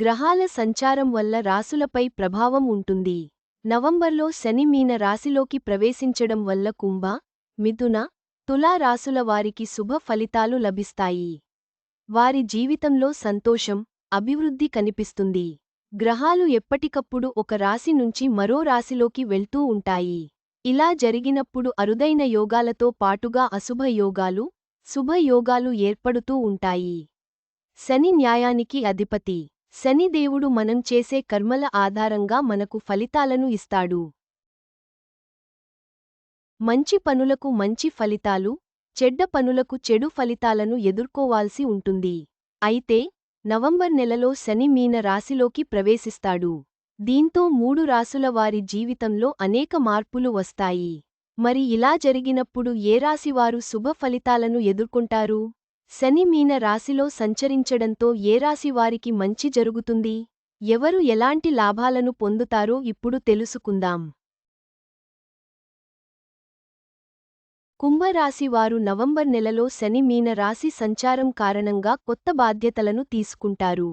గ్రహాల సంచారం వల్ల రాసులపై ప్రభావం ఉంటుంది. నవంబర్లో శని మీన రాశిలోకి ప్రవేశించడం వల్ల కుంభ మిథున తులా రాసుల వారికి శుభ ఫలితాలు లభిస్తాయి. వారి జీవితంలో సంతోషం అభివృద్ధి కనిపిస్తుంది. గ్రహాలు ఎప్పటికప్పుడు ఒక రాశి నుంచి మరో రాశిలోకి వెళ్తూ ఉంటాయి. ఇలా జరిగినప్పుడు అరుదైన యోగాలతో పాటుగా అశుభ యోగాలు శుభయోగాలు ఏర్పడుతూ ఉంటాయి. శని న్యాయానికి అధిపతి. శనిదేవుడు మనం చేసే కర్మల ఆధారంగా మనకు ఫలితాలను ఇస్తాడు. మంచి పనులకు మంచి ఫలితాలు చెడ్డ పనులకు చెడు ఫలితాలను ఎదుర్కోవాల్సి ఉంటుంది. అయితే నవంబర్ నెలలో శని మీన రాశిలోకి ప్రవేశిస్తాడు. దీంతో మూడు రాసుల వారి జీవితంలో అనేక మార్పులు వస్తాయి. మరి ఇలా జరిగినప్పుడు ఏ రాశివారు శుభ ఫలితాలను ఎదుర్కొంటారు? శని మీన రాశిలో సంచరించడంతో ఏ రాశివారికి మంచి జరుగుతుంది? ఎవరు ఎలాంటి లాభాలను పొందుతారో ఇప్పుడు తెలుసుకుందాం. కుంభరాశి వారు నవంబర్ నెలలో శని మీన రాశి సంచారం కారణంగా కొత్త బాధ్యతలను తీసుకుంటారు.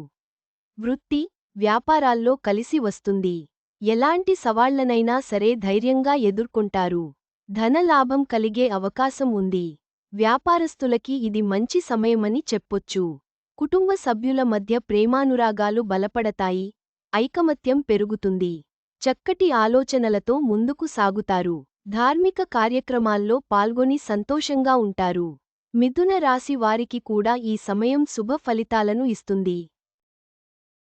వృత్తి వ్యాపారాల్లో కలిసి వస్తుంది. ఎలాంటి సవాళ్ళనైనా సరే ధైర్యంగా ఎదుర్కొంటారు. ధనలాభం కలిగే అవకాశం ఉంది. వ్యాపారస్తులకి ఇది మంచి సమయమని చెప్పొచ్చు. కుటుంబ సభ్యుల మధ్య ప్రేమానురాగాలు బలపడతాయి. ఐకమత్యం పెరుగుతుంది. చక్కటి ఆలోచనలతో ముందుకు సాగుతారు. ధార్మిక కార్యక్రమాల్లో పాల్గొని సంతోషంగా ఉంటారు. మిథున రాశి వారికి కూడా ఈ సమయం శుభ ఫలితాలను ఇస్తుంది.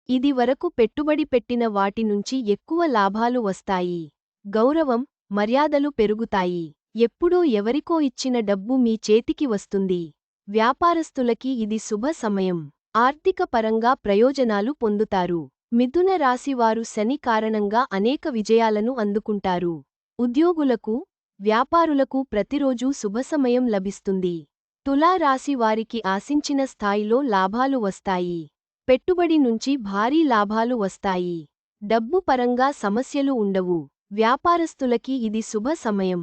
ఇది వరకు పెట్టుబడి పెట్టిన వాటి నుంచి ఎక్కువ లాభాలు వస్తాయి. గౌరవం మర్యాదలు పెరుగుతాయి. ఎప్పుడో ఎవరికో ఇచ్చిన డబ్బు మీ చేతికి వస్తుంది. వ్యాపారస్తులకి ఇది శుభ సమయం. ఆర్థిక పరంగా ప్రయోజనాలు పొందుతారు. మిథున రాశివారు శని కారణంగా అనేక విజయాలను అందుకుంటారు. ఉద్యోగులకు వ్యాపారులకు ప్రతిరోజూ శుభసమయం లభిస్తుంది. తులా వారికి ఆశించిన స్థాయిలో లాభాలు వస్తాయి. పెట్టుబడి నుంచి భారీ లాభాలు వస్తాయి. డబ్బు పరంగా సమస్యలు ఉండవు. వ్యాపారస్తులకి ఇది శుభ సమయం.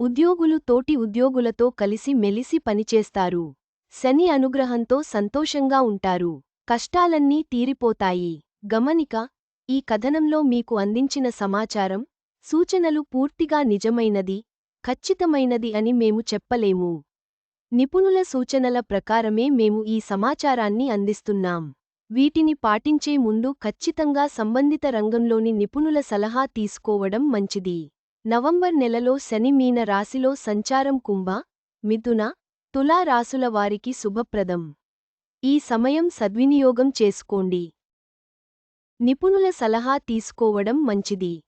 ఉద్యోగులు తోటి ఉద్యోగులతో కలిసి మెలిసి పనిచేస్తారు. శని అనుగ్రహంతో సంతోషంగా ఉంటారు. కష్టాలన్నీ తీరిపోతాయి. గమనిక ఈ కథనంలో మీకు అందించిన సమాచారం సూచనలు పూర్తిగా నిజమైనది ఖచ్చితమైనది అని మేము చెప్పలేము. నిపుణుల సూచనల ప్రకారమే మేము ఈ సమాచారాన్ని అందిస్తున్నాం. వీటిని పాటించే ముందు ఖచ్చితంగా సంబంధిత రంగంలోని నిపుణుల సలహా తీసుకోవడం మంచిది. నవంబర్ నెలలో శని మీన రాశిలో సంచారం కుంభ మిథున తులా రాసుల వారికి శుభప్రదం. ఈ సమయం సద్వినియోగం చేసుకోండి. నిపుణుల సలహా తీసుకోవడం మంచిది.